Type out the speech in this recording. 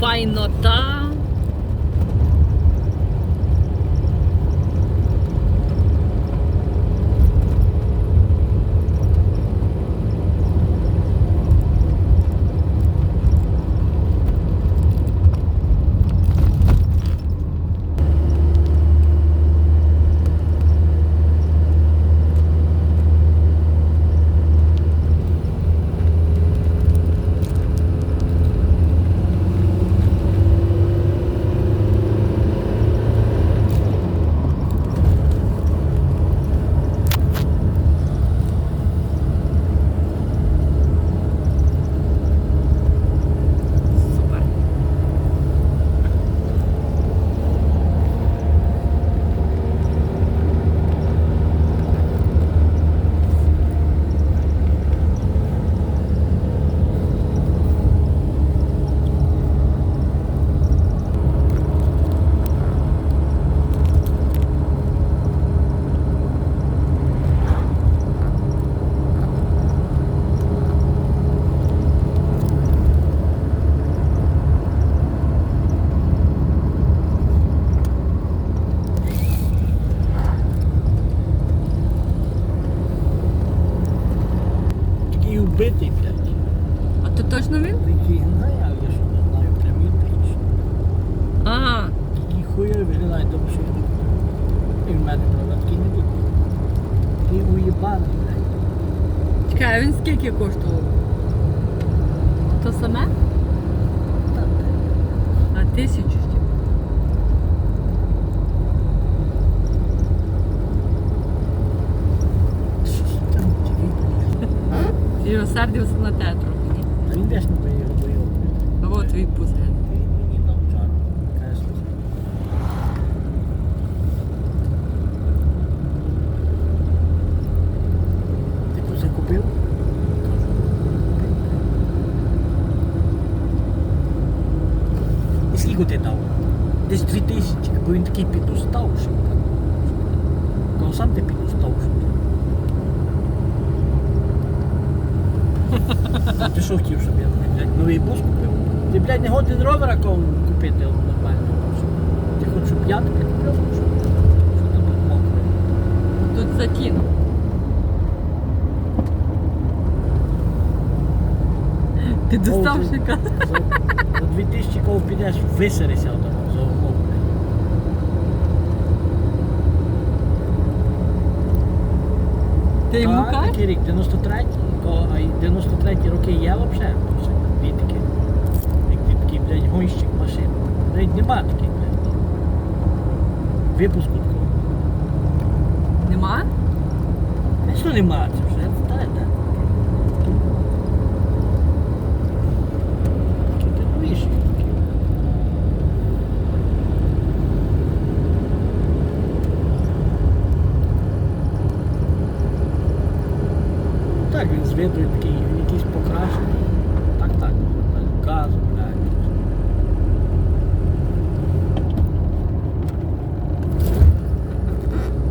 файнота. Убитий, блядь. А то точно він? Такий, ну я, я що не знаю, прям він А, Такий хуєвий виглядає, тому що він і в мене, такий не буде. Такий уєбаний, блядь. чекай, а він скільки коштував? То саме? Та, А тисячу блядь? Ти розсердився на те трохи. ні? А він десь не би його боїв. А от твій пузет. Він мені дав чару. Каже, слухай. Ти тут закупив? І скільки ти дав? Десь дві тисячі, бо він такий підуставший. Коли сам ти підуставший. А ти що хотів, щоб я блядь, новий бус купив? Ти, блядь, не годин ровера купити нормально. Ти хочеш, щоб я тобі купив? Що, ти тут мокре? Тут затін. Ти доставщика. За, за 2000 кого підеш, висерися там за умов. Такий рік, 93-й, ко- а й 93-ті роки є взагалі. Дві. Як ти такий, блядь, гонщик машин. Блядь, нема таких, блядь. Випуску такого. Нема? Що нема? Це вже старе, так. Ти новіший. Так, він з виду такий